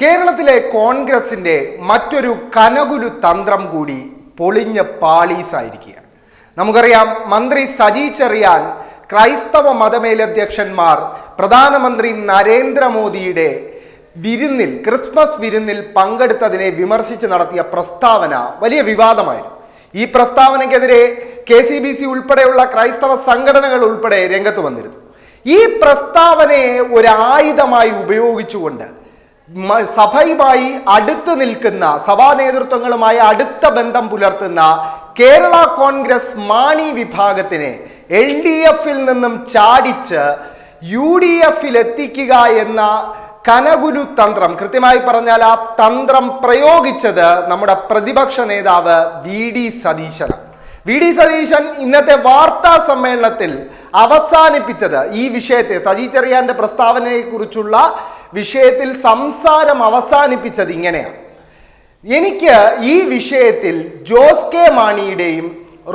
കേരളത്തിലെ കോൺഗ്രസിന്റെ മറ്റൊരു കനകുലു തന്ത്രം കൂടി പൊളിഞ്ഞ പാളീസായിരിക്കുകയാണ്. നമുക്കറിയാം മന്ത്രി സജി ചെറിയാൻ ക്രൈസ്തവ മതമേലധ്യക്ഷന്മാർ പ്രധാനമന്ത്രി നരേന്ദ്രമോദിയുടെ വിരുന്നിൽ ക്രിസ്മസ് വിരുന്നിൽ പങ്കെടുത്തതിനെ വിമർശിച്ച് നടത്തിയ പ്രസ്താവന വലിയ വിവാദമായിരുന്നു. ഈ പ്രസ്താവനയ്ക്കെതിരെ കെ സി ബി സി ഉൾപ്പെടെയുള്ള ക്രൈസ്തവ സംഘടനകൾ ഉൾപ്പെടെ രംഗത്ത് വന്നിരുന്നു. ഈ പ്രസ്താവനയെ ഒരായുധമായി ഉപയോഗിച്ചുകൊണ്ട് സഭയുമായി അടുത്ത് നിൽക്കുന്ന സഭാ നേതൃത്വങ്ങളുമായി അടുത്ത ബന്ധം പുലർത്തുന്ന കേരള കോൺഗ്രസ് മാണി വിഭാഗത്തിനെ എൽ ഡി എഫിൽ നിന്നും ചാടിച്ച് യു ഡി എഫിൽ എത്തിക്കുക എന്ന കനകുലു തന്ത്രം. കൃത്യമായി പറഞ്ഞാൽ ആ തന്ത്രം പ്രയോഗിച്ചത് നമ്മുടെ പ്രതിപക്ഷ നേതാവ് വി ഡി സതീശനാണ്. വി ഡി സതീശൻ ഇന്നത്തെ വാർത്താ സമ്മേളനത്തിൽ അവസാനിപ്പിച്ചത് ഈ വിഷയത്തെ സജി ചെറിയാന്റെ പ്രസ്താവനയെ കുറിച്ചുള്ള വിഷയത്തിൽ സംസാരം അവസാനിപ്പിച്ചത് ഇങ്ങനെയാണ്. എനിക്ക് ഈ വിഷയത്തിൽ ജോസ് കെ മാണിയുടെയും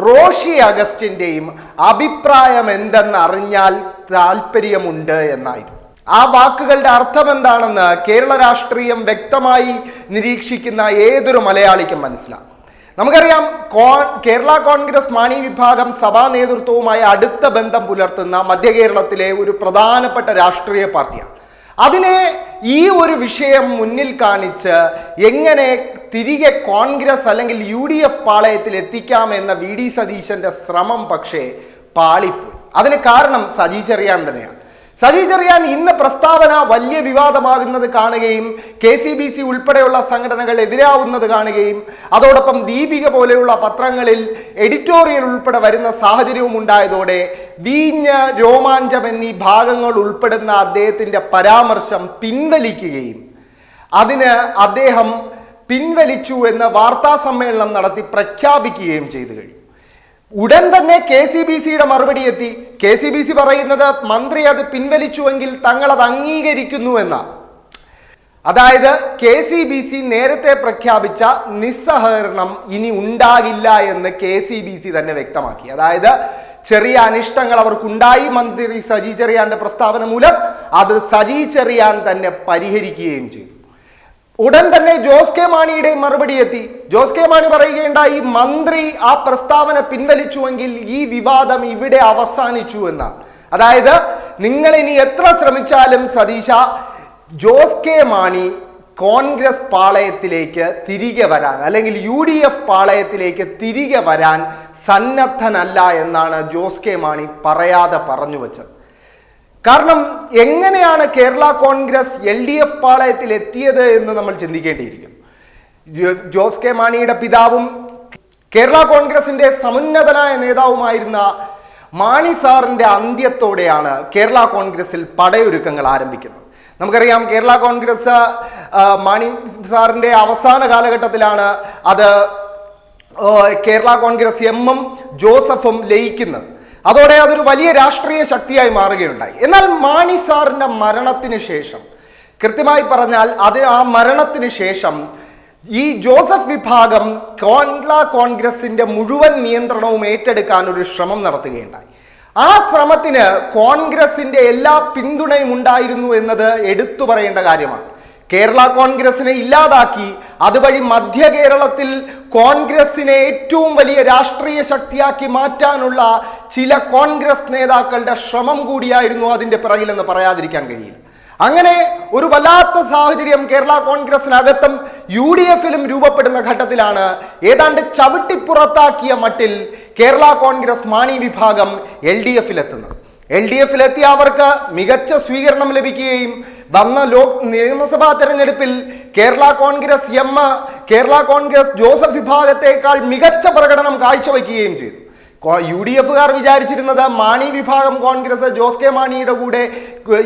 റോഷി അഗസ്റ്റിന്റെയും അഭിപ്രായം എന്തെന്ന് അറിഞ്ഞാൽ താല്പര്യമുണ്ട് എന്നായിരുന്നു. ആ വാക്കുകളുടെ അർത്ഥം എന്താണെന്ന് കേരള രാഷ്ട്രീയം വ്യക്തമായി നിരീക്ഷിക്കുന്ന ഏതൊരു മലയാളിക്കും മനസ്സിലാകും. നമുക്കറിയാം കേരള കോൺഗ്രസ് മാണി വിഭാഗം സഭാ നേതൃത്വവുമായി അടുത്ത ബന്ധം പുലർത്തുന്ന മധ്യ കേരളത്തിലെ ഒരു പ്രധാനപ്പെട്ട രാഷ്ട്രീയ പാർട്ടിയാണ്. അതിനെ ഈ ഒരു വിഷയം മുന്നിൽ കാണിച്ച് എങ്ങനെ തിരികെ കോൺഗ്രസ് അല്ലെങ്കിൽ യു ഡി എഫ് പാളയത്തിൽ എത്തിക്കാമെന്ന വി ഡി സതീശന്റെ ശ്രമം പക്ഷേ പാളിപ്പോയി. അതിന് കാരണം സജി അറിയാൻ തന്നെയാണ്. സജി ചെറിയാൻ ഇന്ന് പ്രസ്താവന വലിയ വിവാദമാകുന്നത് കാണുകയും കെ സി ബി സി ഉൾപ്പെടെയുള്ള സംഘടനകൾ എതിരാവുന്നത് കാണുകയും അതോടൊപ്പം ദീപിക പോലെയുള്ള പത്രങ്ങളിൽ എഡിറ്റോറിയൽ ഉൾപ്പെടെ വരുന്ന സാഹചര്യവും ഉണ്ടായതോടെ വീഞ്ഞ രോമാഞ്ചം എന്നീ ഭാഗങ്ങൾ ഉൾപ്പെടുന്ന അദ്ദേഹത്തിന്റെ പരാമർശം പിൻവലിക്കുകയും അതിന് അദ്ദേഹം പിൻവലിച്ചു എന്ന് വാർത്താ സമ്മേളനം നടത്തി പ്രഖ്യാപിക്കുകയും ചെയ്തു കഴിഞ്ഞു. ഉടൻ തന്നെ കെ സി ബി സിയുടെ മറുപടി എത്തി. കെ സി ബി സി പറയുന്നത് മന്ത്രി അത് പിൻവലിച്ചുവെങ്കിൽ തങ്ങൾ അത് അംഗീകരിക്കുന്നു എന്നാണ് അതായത് കെ സി ബി സി നേരത്തെ പ്രഖ്യാപിച്ച നിസ്സഹകരണം ഇനി ഉണ്ടാകില്ല എന്ന് കെ സി ബി സി തന്നെ വ്യക്തമാക്കി. അതായത് ചെറിയ അനിഷ്ടങ്ങൾ അവർക്കുണ്ടായി മന്ത്രി സജി ചെറിയാന്റെ പ്രസ്താവന മൂലം അത് സജി ചെറിയാൻ തന്നെ പരിഹരിക്കുകയും ചെയ്തു. ഉടൻ തന്നെ ജോസ് കെ മാണിയുടെ മറുപടി എത്തി. ജോസ് കെ മാണി പറയുകയുണ്ടായി മന്ത്രി ആ പ്രസ്താവന പിൻവലിച്ചുവെങ്കിൽ ഈ വിവാദം ഇവിടെ അവസാനിച്ചു എന്നാണ് അതായത് നിങ്ങൾ ഇനി എത്ര ശ്രമിച്ചാലും സതീശ ജോസ് കെ മാണി കോൺഗ്രസ് പാളയത്തിലേക്ക് തിരികെ വരാൻ അല്ലെങ്കിൽ യു ഡി എഫ് പാളയത്തിലേക്ക് തിരികെ വരാൻ സന്നദ്ധനല്ല എന്നാണ് ജോസ് കെ മാണി പറയാതെ പറഞ്ഞു വച്ചത്. കാരണം എങ്ങനെയാണ് Kerala Congress L D F പാളയത്തിൽ എത്തിയത് എന്ന് നമ്മൾ ചിന്തിക്കേണ്ടിയിരിക്കുന്നു ജോസ് കെ മാണിയുടെ പിതാവും കേരള കോൺഗ്രസിന്റെ സമുന്നതനായ നേതാവുമായിരുന്ന മാണി സാറിന്റെ അന്ത്യത്തോടെയാണ് കേരള കോൺഗ്രസിൽ പടയൊരുക്കങ്ങൾ ആരംഭിക്കുന്നത്. നമുക്കറിയാം കേരള കോൺഗ്രസ് മാണി സാറിന്റെ അവസാന കാലഘട്ടത്തിലാണ് അത് കേരള കോൺഗ്രസ് എമ്മും ജോസഫും ലയിക്കുന്നത്. അതോടെ അതൊരു വലിയ രാഷ്ട്രീയ ശക്തിയായി മാറുകയുണ്ടായി. എന്നാൽ മാണി സാറിന്റെ മരണത്തിന് ശേഷം കൃത്യമായി പറഞ്ഞാൽ അത് ആ മരണത്തിന് ശേഷം ഈ ജോസഫ് വിഭാഗം കോൺഗ്ല കോൺഗ്രസിന്റെ മുഴുവൻ നിയന്ത്രണവും ഏറ്റെടുക്കാൻ ഒരു ശ്രമം നടത്തുകയുണ്ടായി. ആ ശ്രമത്തിന് കോൺഗ്രസിന്റെ എല്ലാ പിന്തുണയും ഉണ്ടായിരുന്നു എന്നത് എടുത്തു പറയേണ്ട കാര്യമാണ്. കേരള കോൺഗ്രസിനെ ഇല്ലാതാക്കി അതുവഴി മധ്യ കേരളത്തിൽ കോൺഗ്രസിനെ ഏറ്റവും വലിയ രാഷ്ട്രീയ ശക്തിയാക്കി മാറ്റാനുള്ള ചില കോൺഗ്രസ് നേതാക്കളുടെ ശ്രമം കൂടിയായിരുന്നു അതിന്റെ പിറകിലെന്ന് പറയാതിരിക്കാൻ കഴിയില്ല. അങ്ങനെ ഒരു വല്ലാത്ത സാഹചര്യം കേരള കോൺഗ്രസിനകത്തും യു ഡി എഫിലും രൂപപ്പെടുന്ന ഘട്ടത്തിലാണ് ഏതാണ്ട് ചവിട്ടിപ്പുറത്താക്കിയ മട്ടിൽ കേരള കോൺഗ്രസ് മാണി വിഭാഗം എൽ ഡി എഫിലെത്തുന്നത്. എൽ ഡി എഫിലെത്തിയ അവർക്ക് മികച്ച സ്വീകരണം ലഭിക്കുകയും വന്ന ലോക് നിയമസഭാ തെരഞ്ഞെടുപ്പിൽ കേരള കോൺഗ്രസ് എം കേരള കോൺഗ്രസ് ജോസഫ് വിഭാഗത്തേക്കാൾ മികച്ച പ്രകടനം കാഴ്ചവെക്കുകയും ചെയ്തു. യു ഡി എഫുകാർ വിചാരിച്ചിരുന്നത് മാണി വിഭാഗം കോൺഗ്രസ് ജോസ് കെ മാണിയുടെ കൂടെ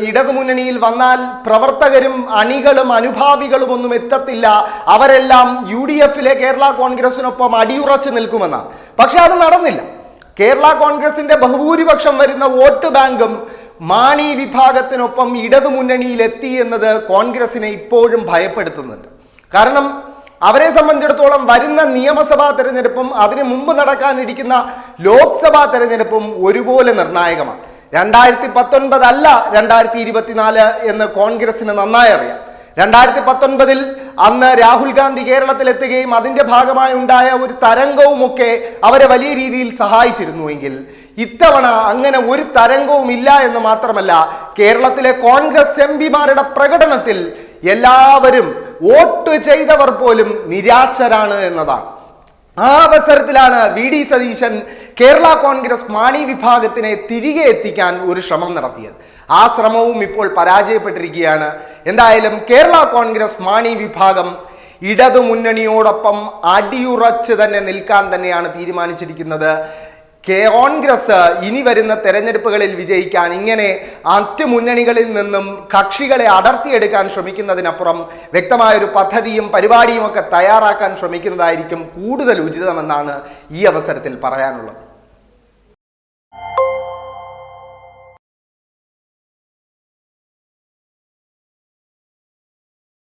ഇടതു ഇടതുമുന്നണിയിൽ വന്നാൽ പ്രവർത്തകരും അണികളും അനുഭാവികളും ഒന്നും എത്തത്തില്ല. അവരെല്ലാം യു ഡി എഫിലെ കേരള കോൺഗ്രസിനൊപ്പം അടിയുറച്ചു നിൽക്കുമെന്നാണ് പക്ഷെ അത് നടന്നില്ല. കേരള കോൺഗ്രസിന്റെ ബഹുഭൂരിപക്ഷം വരുന്ന വോട്ട് ബാങ്കും മാണി വിഭാഗത്തിനൊപ്പം ഇടതുമുന്നണിയിൽ എത്തി എന്നത് കോൺഗ്രസിനെ ഇപ്പോഴും ഭയപ്പെടുത്തുന്നുണ്ട്. കാരണം അവരെ സംബന്ധിച്ചിടത്തോളം വരുന്ന നിയമസഭാ തെരഞ്ഞെടുപ്പും അതിനു മുമ്പ് നടക്കാനിരിക്കുന്ന ലോക്സഭാ തെരഞ്ഞെടുപ്പും ഒരുപോലെ നിർണായകമാണ്. രണ്ടായിരത്തി പത്തൊൻപത് അല്ല രണ്ടായിരത്തി ഇരുപത്തിനാല് എന്ന് കോൺഗ്രസിന് നന്നായി അറിയാം. രണ്ടായിരത്തി പത്തൊൻപതിൽ അന്ന് രാഹുൽ ഗാന്ധി കേരളത്തിലെത്തുകയും അതിന്റെ ഭാഗമായി ഉണ്ടായ ഒരു തരംഗവുമൊക്കെ അവരെ വലിയ രീതിയിൽ സഹായിച്ചിരുന്നുവെങ്കിൽ ഇത്തവണ അങ്ങനെ ഒരു തരംഗവും ഇല്ല എന്ന് മാത്രമല്ല കേരളത്തിലെ കോൺഗ്രസ് എം പിമാരുടെ പ്രകടനത്തിൽ എല്ലാവരും വോട്ട് ചെയ്തവർ പോലും നിരാശരാണ് എന്നതാണ്. ആ അവസരത്തിലാണ് വി ഡി സതീശൻ കേരള കോൺഗ്രസ് മാണി വിഭാഗത്തിനെ തിരികെ എത്തിക്കാൻ ഒരു ശ്രമം നടത്തിയത്. ആ ശ്രമവും ഇപ്പോൾ പരാജയപ്പെട്ടിരിക്കുകയാണ്. എന്തായാലും കേരള കോൺഗ്രസ് മാണി വിഭാഗം ഇടതു മുന്നണിയോടൊപ്പം അടിയുറച്ച് തന്നെ നിൽക്കാൻ തന്നെയാണ് തീരുമാനിച്ചിരിക്കുന്നത്. കോൺഗ്രസ് ഇനി വരുന്ന തെരഞ്ഞെടുപ്പുകളിൽ വിജയിക്കാൻ ഇങ്ങനെ മറ്റ് മുന്നണികളിൽ നിന്നും കക്ഷികളെ അടർത്തിയെടുക്കാൻ ശ്രമിക്കുന്നതിനപ്പുറം വ്യക്തമായൊരു പദ്ധതിയും പരിപാടിയും ഒക്കെ തയ്യാറാക്കാൻ ശ്രമിക്കുന്നതായിരിക്കും കൂടുതൽ ഉചിതമെന്നാണ് ഈ അവസരത്തിൽ പറയാനുള്ളത്.